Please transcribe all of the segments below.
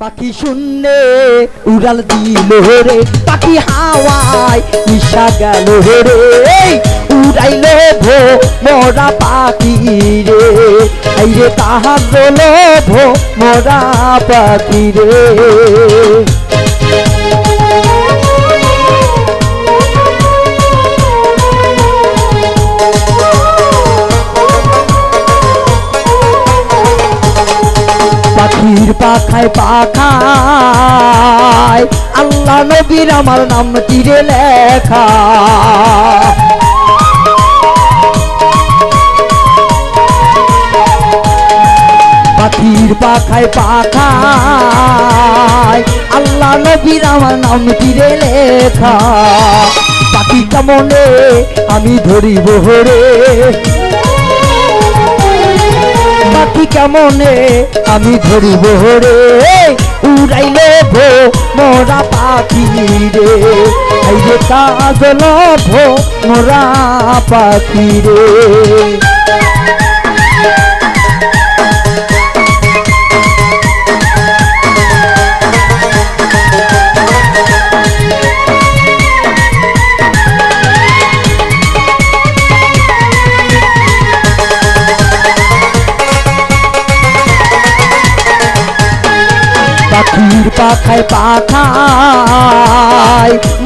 পাখি শূন্যে উড়াল দিল রে, পাখি হাওয়ায় ইশা গেল রে। উড়াইল ভো মরা পাখি রে, এই রে তাহার ভো মরা পাখি রে। পাখির পাখায় পাখায়। আল্লাহ নবীর আমার নাম তীরে লেখা। পাখির পাখায় পাখায়। আল্লাহ নবীর আমার নাম তীরে লেখা। পাখি কেমনে আমি ধরিব রে পাখি কেমনে আমি ধরিব রে? উড়াইলে ভো মোরা পাখি রে। আইরে কাজল ভো মোরা পাখি রে। পাখির পাখায় পাখায়,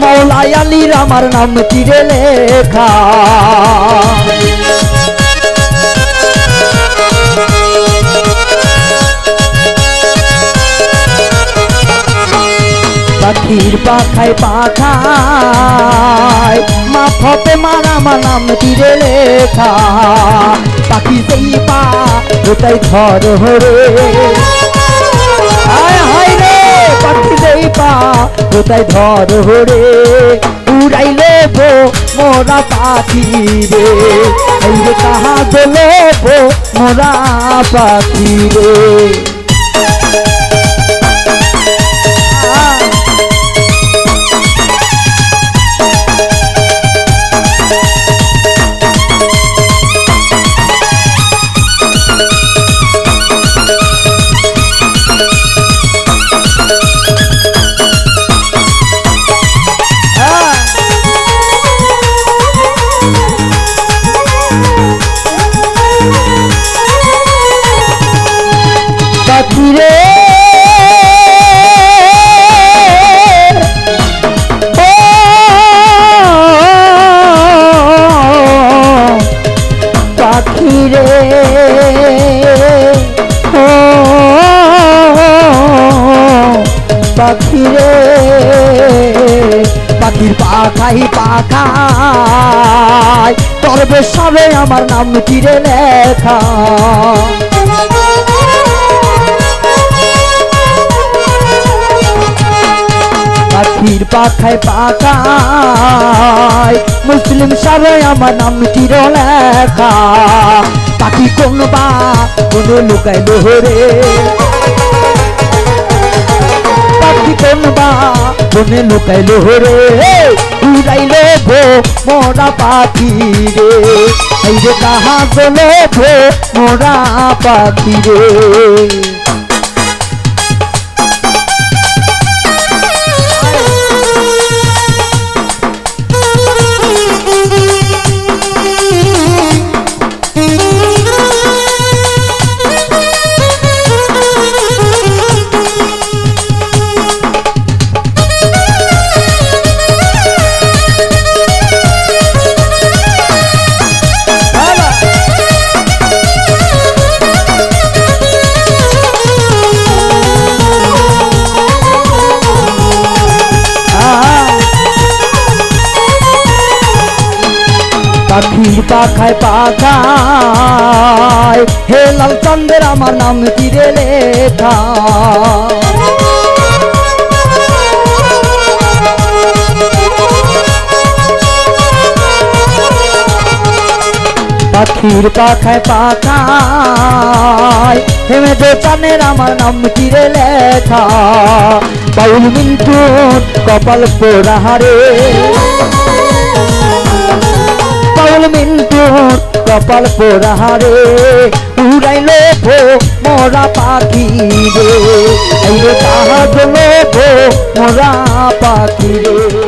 মৌলাই আলীর আমার নাম চিরে লেখা। পাখির পাখায় পাখায়, মা ফতে মারা আমার নাম চিরে লেখা। পাখি সেই পা, ওটাই ধর হরে। কোথায় ধর হরে? উড়াই লেব মোরা পাখি রে। এই কাহা গেলেব মোরা পাখি রে। পাখি রে। পাখি পাখির পাখাই পাখাই তরবে সবে আমার নাম তীরে লেখা? পাখির পাখায় পাখায়। মুসলিম সবাই আমার নাম লেখা পাখি কোন বা, কোন লুকায় লোহরে পাখি কোন বা, কোনে লুকায় লোহরে উড়াইলে ভো মোরা পাখি রে এই রে কাহা গেলে ভো মোরা পাখি রে পাখায় পাখায়। হে লাল চন্দ্রের, আমার নাম তীরে লেখা। পাখির পাখায় পাখায়। হেমে দে চানের, আমার নাম তীরে লেখা। বাউল মিন্টু কপাল পোড়াহারে পাউল মিন্টুর কপাল পোড়াহারে উড়াইল ভো মোরা পাখি রে। তাহার লোভ পাখি রে।